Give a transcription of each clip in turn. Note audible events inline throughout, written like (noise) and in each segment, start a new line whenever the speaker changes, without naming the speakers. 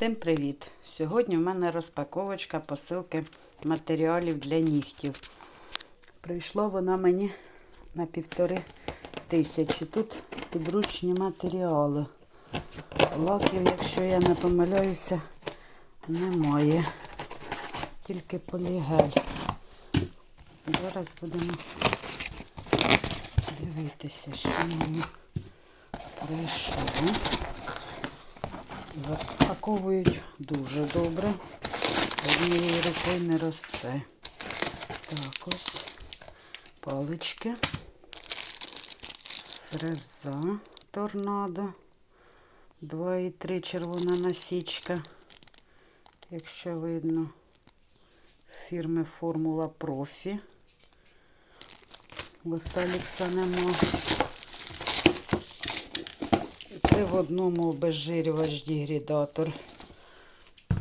Всім привіт! Сьогодні в мене розпаковочка посилки матеріалів для нігтів. Прийшло вона мені на півтори тисячі. Тут підручні матеріали. Лаків, якщо я не помиляюся, немає. Тільки полігель. Зараз будемо дивитися, що мені прийшло. Запаковують дуже добре. Однією рукою не росте. Так, ось палички. Фреза торнадо. 2,3 червона насічка. Якщо видно, фірми Формула Профі. Госталікса нема. Це в одному обезжирювач дегідратор.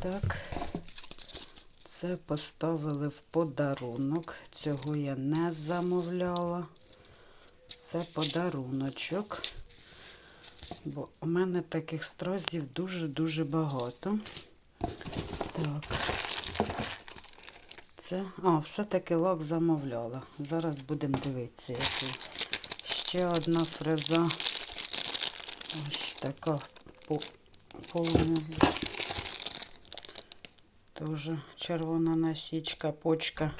Так, це поставили в подарунок. Цього я не замовляла. Це подаруночок. Бо у мене таких стразів дуже-дуже багато. Так. Це, а, все-таки лак замовляла. Зараз будемо дивитися, який. Ще одна фреза. Ось така полонеза. Тоже червона насічка, почка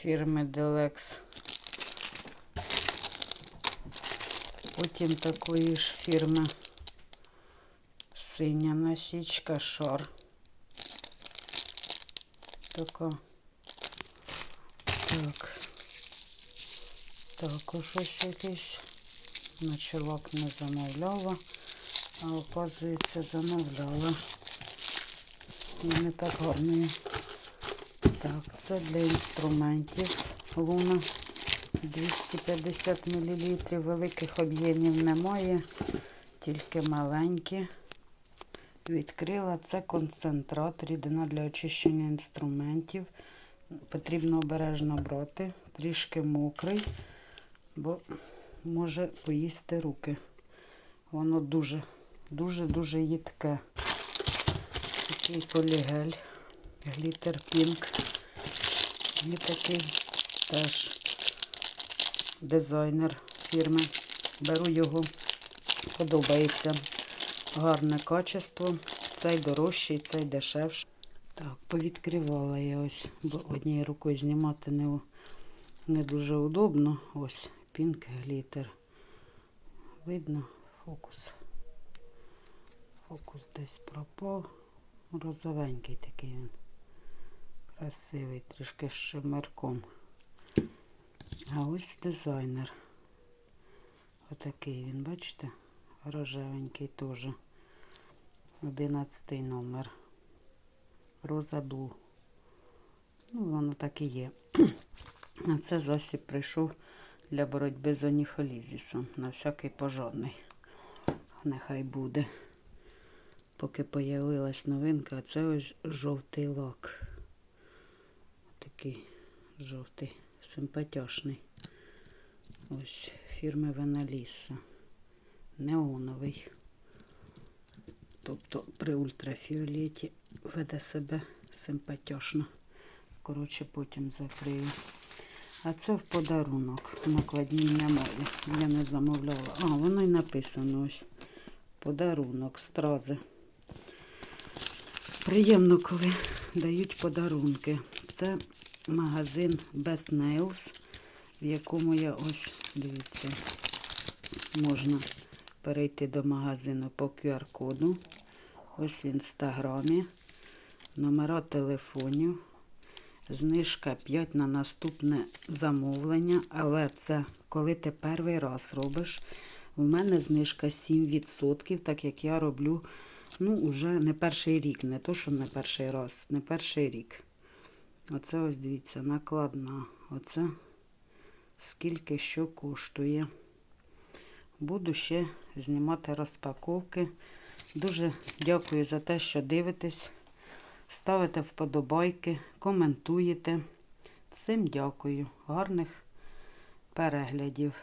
фірми Delex. Потім такої ж фірми синя насічка, шар. Така. Так. Також ось якийсь. Ночолок не замовляла, а оказується замовляла. Не так гарно. Так, це для інструментів. Луна 250 мл. Великих об'ємів немає, тільки маленькі. Відкрила це концентрат, рідина для очищення інструментів. Потрібно обережно брати, трішки мокрий, бо може поїсти руки. Воно дуже, дуже-дуже їдке. Такий полігель, глітер пінк. І такий теж дизайнер фірми. Беру його, подобається гарне качество. Цей дорожчий, цей дешевший. Так, повідкривала я ось, бо однією рукою знімати не, не дуже удобно. Ось Пінк глітер. Видно фокус. Фокус десь пропав. Розовенький такий він. Красивий, трішки з шимерком. А ось дизайнер. Отакий він, бачите? Рожевенький теж. Одинадцятий номер. Роза Блу. Ну, воно так і є. (clears throat) А це засіб прийшов для боротьби з аніхолізісом. На всякий пожарний. Нехай буде. Поки появилась новинка, а це ось жовтий лак. Такий жовтий, симпатяшний. Ось фірми Веналіса. Неоновий. Тобто при ультрафіолеті веде себе симпатяшно. Коротше, потім закрию. А це в подарунок. Накладній немає. Я не замовляла. А, воно й написано ось. Подарунок, стрази. Приємно, коли дають подарунки. Це магазин Best Nails, в якому я ось, дивіться, можна перейти до магазину по QR-коду. Ось в інстаграмі. Номера телефонів. Знижка 5 на наступне замовлення, але це коли ти перший раз робиш. У мене знижка 7%, так як я роблю ну, уже не перший рік, не то, що не перший раз, не перший рік. Оце ось дивіться, накладна. Оце скільки що коштує. Буду ще знімати розпаковки. Дуже дякую за те, що дивитесь. Ставите вподобайки, коментуєте. Всім дякую. Гарних переглядів.